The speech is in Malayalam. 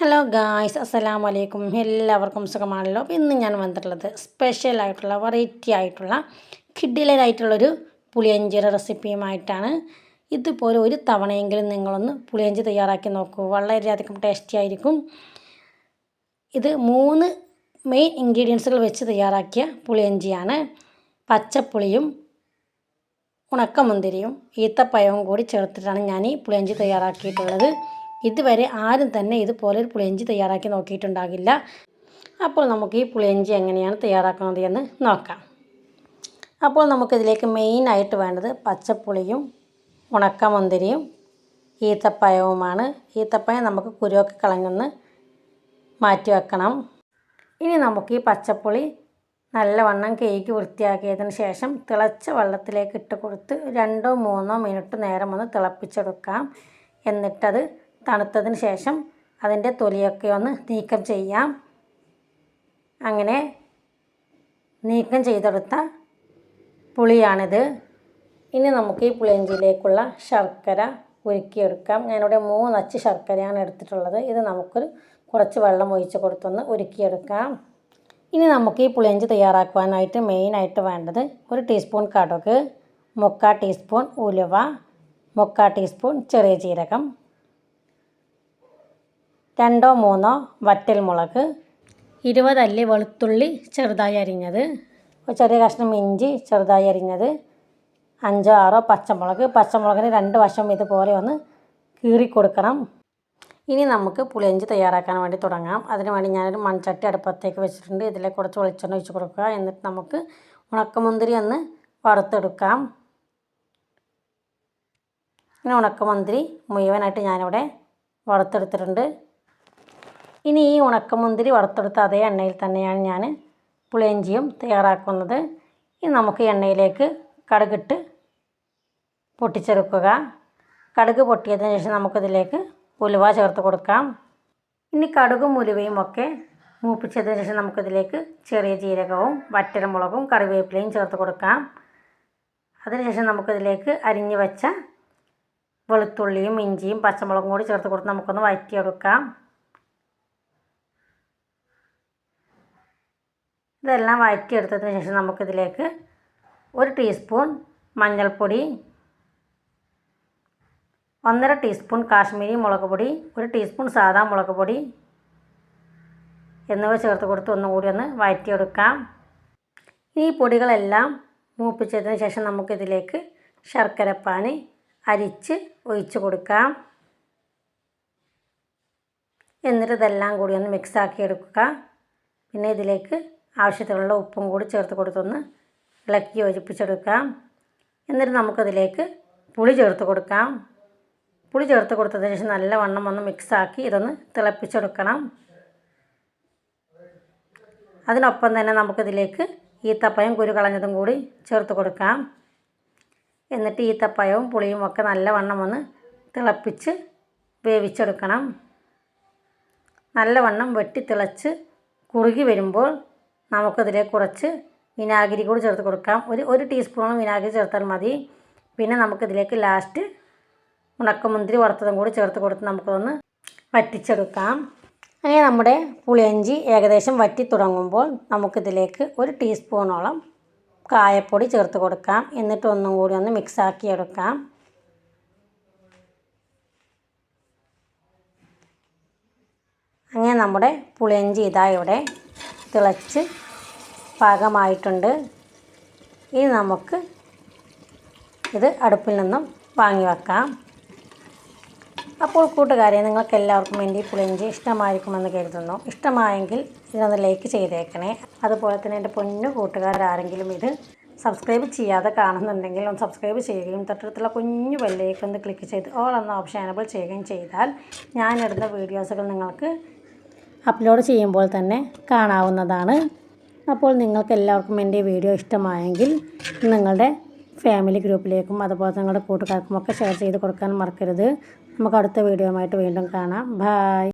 ഹലോ ഗായ്സ് അസ്സലാമു വലൈക്കും എല്ലാവർക്കും സുഖമാണല്ലോ. അപ്പോൾ ഇന്ന് ഞാൻ വന്നിട്ടുള്ളത് സ്പെഷ്യൽ ആയിട്ടുള്ള വെറൈറ്റി ആയിട്ടുള്ള കിഡിലരായിട്ടുള്ളൊരു പുളിയഞ്ചിറ റെസിപ്പിയുമായിട്ടാണ് ഇതുപോലെ ഒരു തവണയെങ്കിലും നിങ്ങളൊന്ന് പുളിയഞ്ചി തയ്യാറാക്കി നോക്കൂ. വളരെയധികം ടേസ്റ്റി ആയിരിക്കും. ഇത് മൂന്ന് മെയിൻ ഇൻഗ്രീഡിയൻസുകൾ വെച്ച് തയ്യാറാക്കിയ പുളിയഞ്ചിയാണ്. പച്ചപ്പുളിയും ഉണക്കമുന്തിരിയും ഈത്തപ്പഴവും കൂടി ചേർത്തിട്ടാണ് ഞാൻ ഈ പുളിയഞ്ചി തയ്യാറാക്കിയിട്ടുള്ളത്. ഇതുവരെ ആരും തന്നെ ഇതുപോലെ ഒരു പുളിയഞ്ചി തയ്യാറാക്കി നോക്കിയിട്ടുണ്ടാകില്ല. അപ്പോൾ നമുക്ക് ഈ പുളിയഞ്ചി എങ്ങനെയാണ് തയ്യാറാക്കുന്നത് എന്ന് നോക്കാം. അപ്പോൾ നമുക്കിതിലേക്ക് മെയിനായിട്ട് വേണ്ടത് പച്ചപ്പുളിയും ഉണക്കമുന്തിരിയും ഈത്തപ്പഴവുമാണ് ഈത്തപ്പഴം നമുക്ക് കുരുവൊക്കെ കളഞ്ഞൊന്ന് മാറ്റി വെക്കണം. ഇനി നമുക്ക് ഈ പച്ചപ്പുളി നല്ലവണ്ണം കേക്ക് വൃത്തിയാക്കിയതിന് ശേഷം തിളച്ച വെള്ളത്തിലേക്ക് ഇട്ട് കൊടുത്ത് രണ്ടോ മൂന്നോ മിനിറ്റ് നേരം ഒന്ന് തിളപ്പിച്ചെടുക്കാം. എന്നിട്ടത് തണുത്തതിന് ശേഷം അതിന്റെ തൊലിയൊക്കെ ഒന്ന് നീക്കം ചെയ്യാം. അങ്ങനെ നീക്കം ചെയ്തെടുത്ത പുളിയാണിത്. ഇനി നമുക്ക് ഈ പുളിയഞ്ചിയിലേക്കുള്ള ശർക്കര ഉരുക്കിയെടുക്കാം. ഞാനിവിടെ മൂന്നച്ച് ശർക്കരയാണ് എടുത്തിട്ടുള്ളത്. ഇത് നമുക്കൊരു കുറച്ച് വെള്ളം ഒഴിച്ച് കൊടുത്തൊന്ന് ഉരുക്കിയെടുക്കാം. ഇനി നമുക്ക് ഈ പുളിയഞ്ചി തയ്യാറാക്കുവാനായിട്ട് മെയിനായിട്ട് വേണ്ടത് ഒരു ടീസ്പൂൺ കടുക് മുക്കാൽ ടീസ്പൂൺ ഉലുവ മുക്കാൽ ടീസ്പൂൺ ചെറിയ ജീരകം രണ്ടോ മൂന്നോ വറ്റൽമുളക് ഇരുപത് അല്ലി വെളുത്തുള്ളി ചെറുതായി അരിഞ്ഞത്? ചെറിയ കഷ്ണം ഇഞ്ചി ചെറുതായി അരിഞ്ഞത്. അഞ്ചോ ആറോ പച്ചമുളക്. പച്ചമുളകിന് രണ്ട് വശം ഇതുപോലെ ഒന്ന് കീറി കൊടുക്കണം. ഇനി നമുക്ക് പുളിയഞ്ചി തയ്യാറാക്കാൻ വേണ്ടി തുടങ്ങാം. അതിന് വേണ്ടി ഞാനൊരു മൺചട്ടി അടുപ്പത്തേക്ക് വെച്ചിട്ടുണ്ട്. ഇതിലേക്ക് കുറച്ച് വെളിച്ചെണ്ണ ഒഴിച്ച് കൊടുക്കുക. എന്നിട്ട് നമുക്ക് ഉണക്കമുന്തിരി ഒന്ന് വറുത്തെടുക്കാം. ഇനി ഉണക്കമുന്തിരി മുഴുവനായിട്ട് ഞാനിവിടെ വറുത്തെടുത്തിട്ടുണ്ട്. ഇനി ഈ ഉണക്കമുന്തിരി വറുത്തെടുത്ത അതേ എണ്ണയിൽ തന്നെയാണ് ഞാൻ പുളിയഞ്ചിയും തയ്യാറാക്കുന്നത്. ഇനി നമുക്ക് എണ്ണയിലേക്ക് കടുകിട്ട് പൊട്ടിച്ചെടുക്കുക. കടുക് പൊട്ടിയതിന് ശേഷം നമുക്കിതിലേക്ക് ഉലുവ ചേർത്ത് കൊടുക്കാം. ഇനി കടുകും ഉലുവയും ഒക്കെ മൂപ്പിച്ചതിന് ശേഷം നമുക്കിതിലേക്ക് ചെറിയ ജീരകവും വറ്റൽമുളകും കറിവേപ്പിലയും ചേർത്ത് കൊടുക്കാം. അതിനുശേഷം നമുക്കിതിലേക്ക് അരിഞ്ഞു വെച്ച വെളുത്തുള്ളിയും ഇഞ്ചിയും പച്ചമുളകും കൂടി ചേർത്ത് കൊടുത്ത് നമുക്കൊന്ന് വഴറ്റിയെടുക്കാം. ഇതെല്ലാം വഴറ്റിയെടുത്തതിന് ശേഷം നമുക്കിതിലേക്ക് ഒരു ടീസ്പൂൺ മഞ്ഞൾപ്പൊടി ഒന്നര ടീസ്പൂൺ കാശ്മീരി മുളക് പൊടി ഒരു ടീസ്പൂൺ സാദാ മുളക് പൊടി എന്നിവ ചേർത്ത് കൊടുത്ത് ഒന്നുകൂടി ഒന്ന് വഴറ്റിയെടുക്കാം. ഈ പൊടികളെല്ലാം മൂപ്പിച്ചതിന് ശേഷം നമുക്കിതിലേക്ക് ശർക്കരപ്പാനി അരിച്ച് ഒഴിച്ച് കൊടുക്കാം. എന്നിട്ട് ഇതെല്ലാം കൂടി ഒന്ന് മിക്സാക്കി എടുക്കുക. പിന്നെ ഇതിലേക്ക് ആവശ്യത്തിനുള്ള ഉപ്പും കൂടി ചേർത്ത് കൊടുത്തൊന്ന് ഇളക്കി യോജിപ്പിച്ചെടുക്കാം. എന്നിട്ട് നമുക്കതിലേക്ക് പുളി ചേർത്ത് കൊടുക്കാം. പുളി ചേർത്ത് കൊടുത്തതിന് ശേഷം നല്ല വണ്ണം ഒന്ന് മിക്സാക്കി ഇതൊന്ന് തിളപ്പിച്ചെടുക്കണം. അതിനൊപ്പം തന്നെ നമുക്കിതിലേക്ക് ഈത്തപ്പയും കുരു കളഞ്ഞതും കൂടി ചേർത്ത് കൊടുക്കാം. എന്നിട്ട് ഈത്തപ്പയവും പുളിയും ഒക്കെ നല്ല വണ്ണം ഒന്ന് തിളപ്പിച്ച് വേവിച്ചെടുക്കണം. നല്ലവണ്ണം വെട്ടി തിളച്ച് കുറുകി വരുമ്പോൾ നമുക്കതിലേക്ക് കുറച്ച് വിനാഗിരി കൂടി ചേർത്ത് കൊടുക്കാം. ഒരു ഒരു ടീസ്പൂൺ വിനാഗിരി ചേർത്താൽ മതി. പിന്നെ നമുക്കിതിലേക്ക് ലാസ്റ്റ് ഉണക്കമുന്തിരി വറുത്തതും കൂടി ചേർത്ത് കൊടുത്ത് നമുക്കൊന്ന് വറ്റിച്ചെടുക്കാം. അങ്ങനെ നമ്മുടെ പുളിയഞ്ചി ഏകദേശം വറ്റി തുടങ്ങുമ്പോൾ നമുക്കിതിലേക്ക് ഒരു ടീസ്പൂണോളം കായപ്പൊടി ചേർത്ത് കൊടുക്കാം. എന്നിട്ട് ഒന്നും കൂടി ഒന്ന് മിക്സാക്കി എടുക്കാം അങ്ങനെ നമ്മുടെ പുളിയഞ്ചി ഇതാ ഇവിടെ തിളച്ച് പാകമായിട്ടുണ്ട്. ഇനി നമുക്ക് ഇത് അടുപ്പിൽ നിന്നും വാങ്ങി വെക്കാം. അപ്പോൾ കൂട്ടുകാരെ നിങ്ങൾക്ക് എല്ലാവർക്കും എന്റെ ഈ പുളിഞ്ചി ഇഷ്ടമായിരിക്കുമെന്ന് കരുതുന്നു. ഇഷ്ടമായെങ്കിൽ ഇതൊന്ന് ലൈക്ക് ചെയ്തേക്കണേ. അതുപോലെ തന്നെ എന്റെ പൊന്നു കൂട്ടുകാരാരെങ്കിലും ഇത് സബ്സ്ക്രൈബ് ചെയ്യാതെ കാണുന്നുണ്ടെങ്കിൽ ഒന്ന് സബ്സ്ക്രൈബ് ചെയ്യുകയും തൊട്ടടുത്തുള്ള കുഞ്ഞു ബെല്ലേക്ക് ഒന്ന് ക്ലിക്ക് ചെയ്ത് ഓൾ എന്ന ഓപ്ഷൻ എനബിൾ ചെയ്യുകയും ചെയ്താൽ ഞാനിടുന്ന വീഡിയോസുകൾ നിങ്ങൾക്ക് അപ്ലോഡ് ചെയ്യുമ്പോൾ തന്നെ കാണാവുന്നതാണ്. അപ്പോൾ നിങ്ങൾക്ക് എല്ലാവർക്കും എന്റെ വീഡിയോ ഇഷ്ടമായെങ്കിൽ നിങ്ങളുടെ ഫാമിലി ഗ്രൂപ്പിലേക്കും അതുപോലെ നിങ്ങളുടെ കൂട്ടുകാർക്കുമൊക്കെ ഷെയർ ചെയ്ത് കൊടുക്കാൻ മറക്കരുത്. നമുക്ക് അടുത്ത വീഡിയോ വീണ്ടും കാണാം. ബായ്